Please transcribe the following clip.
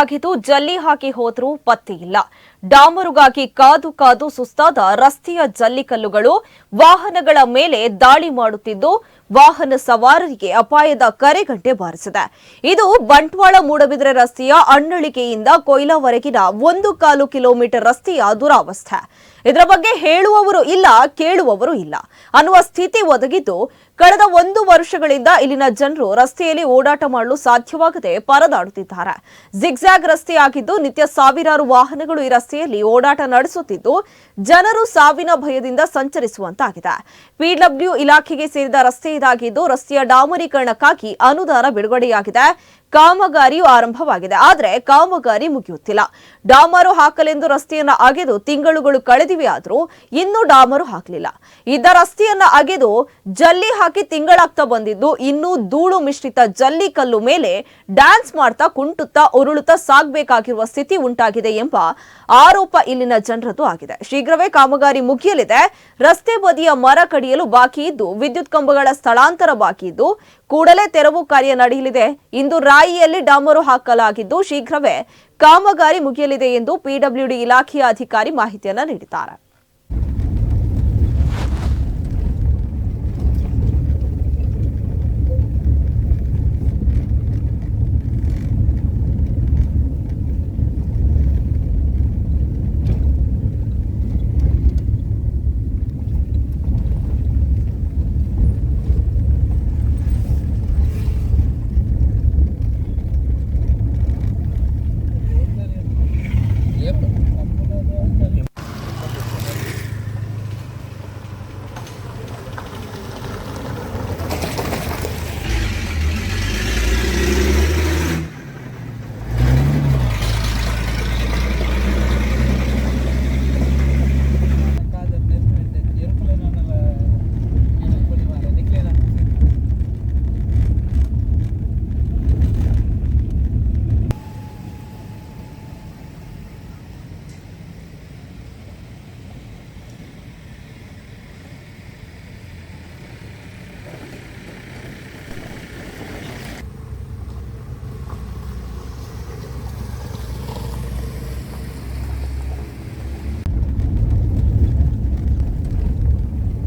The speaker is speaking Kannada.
ಅಗೆದು ಜಲ್ಲಿ ಹಾಕಿ ಹೋದರೂ ಪತ್ತೆಯಿಲ್ಲ. ಡಾಮರುಗಾಗಿ ಕಾದು ಕಾದು ಸುಸ್ತಾದ ರಸ್ತೆಯ ಜಲ್ಲಿಕಲ್ಲುಗಳು ವಾಹನಗಳ ಮೇಲೆ ದಾಳಿ ಮಾಡುತ್ತಿದ್ದು, ವಾಹನ ಸವಾರರಿಗೆ ಅಪಾಯದ ಕರೆಗಂಟೆ ಬಾರಿಸಿದೆ. ಇದು ಬಂಟ್ವಾಳ ಮೂಡಬಿದ್ರೆ ರಸ್ತೆಯ ಅಣ್ಣಳಿಕೆಯಿಂದ ಕೊಯ್ಲಾವರೆಗಿನ ಒಂದು ಕಾಲು ಕಿಲೋಮೀಟರ್ ರಸ್ತೆಯ ದುರಾವಸ್ಥೆ. ಇದರ ಬಗ್ಗೆ ಹೇಳುವವರು ಇಲ್ಲ, ಕೇಳುವವರು ಇಲ್ಲ. ಅನ್ನುವ ಸ್ಥಿತಿ ಒದಗಿದ್ದು, ಕಳೆದ ಒಂದು ವರ್ಷಗಳಿಂದ ಇಲ್ಲಿನ ಜನರು ರಸ್ತೆಯಲ್ಲಿ ಓಡಾಟ ಮಾಡಲು ಸಾಧ್ಯವಾಗದೆ ಪರದಾಡುತ್ತಿದ್ದಾರೆ. ಜಿಗ್ಜಾಗ್ ರಸ್ತೆಯಾಗಿದ್ದು, ನಿತ್ಯ ಸಾವಿರಾರು ವಾಹನಗಳು ಈ ರಸ್ತೆಯಲ್ಲಿ ಓಡಾಟ ನಡೆಸುತ್ತಿದ್ದು ಜನರು ಸಾವಿನ ಭಯದಿಂದ ಸಂಚರಿಸುವಂತಾಗಿದೆ. ಪಿಡಬ್ಲ್ಯೂ ಇಲಾಖೆಗೆ ಸೇರಿದ ರಸ್ತೆ ಇದಾಗಿದ್ದು ರಸ್ತೆಯ ಡಾಮರೀಕರಣಕ್ಕಾಗಿ ಅನುದಾನ ಬಿಡುಗಡೆಯಾಗಿದೆ. ಕಾಮಗಾರಿಯು ಆರಂಭವಾಗಿದೆ. ಆದರೆ ಕಾಮಗಾರಿ ಮುಗಿಯುತ್ತಿಲ್ಲ. ಡಾಮರು ಹಾಕಲೆಂದು ರಸ್ತೆಯನ್ನ ಅಗೆದು ತಿಂಗಳುಗಳು ಕಳೆದಿವೆ ಆದರೂ ಇನ್ನೂ ಡಾಮರು ಹಾಕಲಿಲ್ಲ. ಇದ್ದ ರಸ್ತೆಯನ್ನ ಅಗೆದು ಜಲ್ಲಿ ಹಾಕಿ ತಿಂಗಳಾಗ್ತಾ ಬಂದಿದ್ದು ಇನ್ನೂ ಧೂಳು ಮಿಶ್ರಿತ ಜಲ್ಲಿ ಕಲ್ಲು ಮೇಲೆ ಡ್ಯಾನ್ಸ್ ಮಾಡ್ತಾ ಕುಂಟುತ್ತಾ ಉರುಳುತ್ತಾ ಸಾಗಬೇಕಾಗಿರುವ ಸ್ಥಿತಿ ಉಂಟಾಗಿದೆ ಎಂಬ ಆರೋಪ ಇಲ್ಲಿನ ಜನರದ್ದು ಆಗಿದೆ. ಶೀಘ್ರವೇ ಕಾಮಗಾರಿ ಮುಗಿಯಲಿದೆ. ರಸ್ತೆ ಬದಿಯ ಮರ ಕಡಿಯಲು ಬಾಕಿ ಇದ್ದು, ವಿದ್ಯುತ್ ಕಂಬಗಳ ಸ್ಥಳಾಂತರ ಬಾಕಿ ಇದ್ದು, ಕೂಡಲೇ ತೆರವು ಕಾರ್ಯ ನಡೆಯಲಿದೆ. ಇಂದು ರಾಯಿಯಲ್ಲಿ ಡಾಮರು ಹಾಕಲಾಗಿದ್ದು, ಶೀಘ್ರವೇ ಕಾಮಗಾರಿ ಮುಗಿಯಲಿದೆ ಎಂದು ಪಿಡಬ್ಲ್ಯೂಡಿ ಇಲಾಖೆಯ ಅಧಿಕಾರಿ ಮಾಹಿತಿಯನ್ನ ನೀಡಿದ್ದಾರೆ.